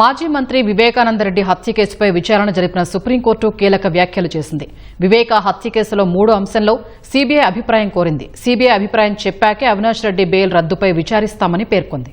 మాజీ మంత్రి వివేకానందరెడ్డి హత్య కేసుపై విచారణ జరిపిన సుప్రీంకోర్టు కీలక వ్యాఖ్యలు చేసింది. వివేక హత్య కేసులో మూడు అంశంలో సీబీఐ అభిప్రాయం కోరింది. సీబీఐ అభిప్రాయం చెప్పాకే అవినాష్ రెడ్డి బెయిల్ రద్దుపై విచారిస్తామని పేర్కొంది.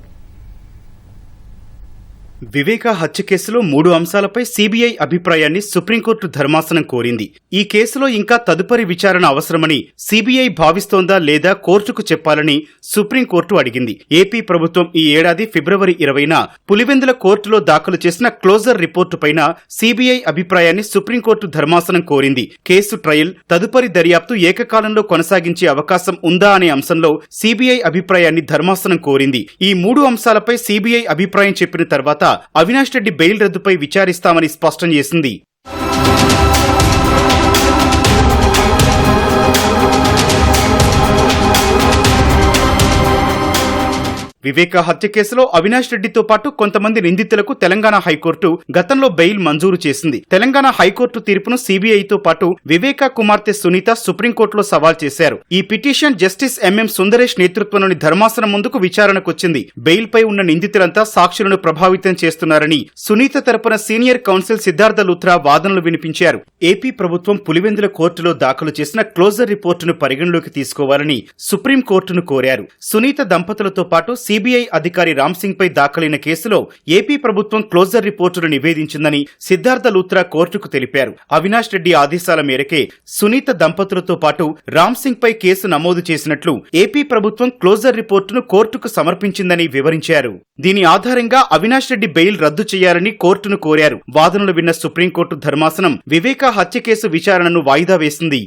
వివేక హత్య కేసులో మూడు అంశాలపై సీబీఐ అభిప్రాయాన్ని సుప్రీంకోర్టు ధర్మాసనం కోరింది. ఈ కేసులో ఇంకా తదుపరి విచారణ అవసరమని సీబీఐ భావిస్తోందా లేదా కోర్టుకు చెప్పాలని సుప్రీంకోర్టు అడిగింది. ఏపీ ప్రభుత్వం ఈ ఏడాది ఫిబ్రవరి ఇరవైన పులివెందుల కోర్టులో దాఖలు చేసిన క్లోజర్ రిపోర్టు పైన సీబీఐ అభిప్రాయాన్ని సుప్రీంకోర్టు ధర్మాసనం కోరింది. కేసు ట్రయల్ తదుపరి దర్యాప్తు ఏకకాలంలో కొనసాగించే అవకాశం ఉందా అనే అంశంలో సీబీఐ అభిప్రాయాన్ని ధర్మాసనం కోరింది. ఈ మూడు అంశాలపై సీబీఐ అభిప్రాయం చెప్పిన తర్వాత అవినాష్ రెడ్డి బెయిల్ రద్దుపై విచారిస్తామని స్పష్టం చేసింది. వివేక హత్య కేసులో అవినాష్ రెడ్డితో పాటు కొంతమంది నిందితులకు తెలంగాణ హైకోర్టు గతంలో బెయిల్ మంజూరు చేసింది. తెలంగాణ హైకోర్టు తీర్పును సీబీఐతో పాటు వివేక కుమార్తె సునీత సుప్రీంకోర్టులో సవాల్ చేశారు. ఈ పిటిషన్ జస్టిస్ ఎంఎం సుందరేష్ నేతృత్వంలోని ధర్మాసనం ముందుకు విచారణకొచ్చింది. బెయిల్ పై ఉన్న నిందితులంతా సాక్షులను ప్రభావితం చేస్తున్నారని సునీత తరపున సీనియర్ కౌన్సిల్ సిద్ధార్థ లుత్రా వాదనలు వినిపించారు. ఏపీ ప్రభుత్వం పులివెందుల కోర్టులో దాఖలు చేసిన క్లోజర్ రిపోర్టును పరిగణలోకి తీసుకోవాలని సుప్రీంకోర్టును కోరారు. సునీత దంపతులతో పాటు సిబిఐ అధికారి రామ్ పై దాఖలైన కేసులో ఏపీ ప్రభుత్వం క్లోజర్ రిపోర్టును నివేదించిందని సిద్ధార్థ లూత్రా కోర్టుకు తెలిపారు. అవినాష్ రెడ్డి ఆదేశాల మేరకే సునీత దంపతులతో పాటు రామ్సింగ్ పై కేసు నమోదు చేసినట్లు ఏపీ ప్రభుత్వం క్లోజర్ రిపోర్టును కోర్టుకు సమర్పించిందని వివరించారు. దీని ఆధారంగా అవినాష్ రెడ్డి బెయిల్ రద్దు చేయాలని కోర్టును కోరారు. వాదనలు విన్న సుప్రీంకోర్టు ధర్మాసనం వివేక హత్య కేసు విచారణను వాయిదా వేసింది.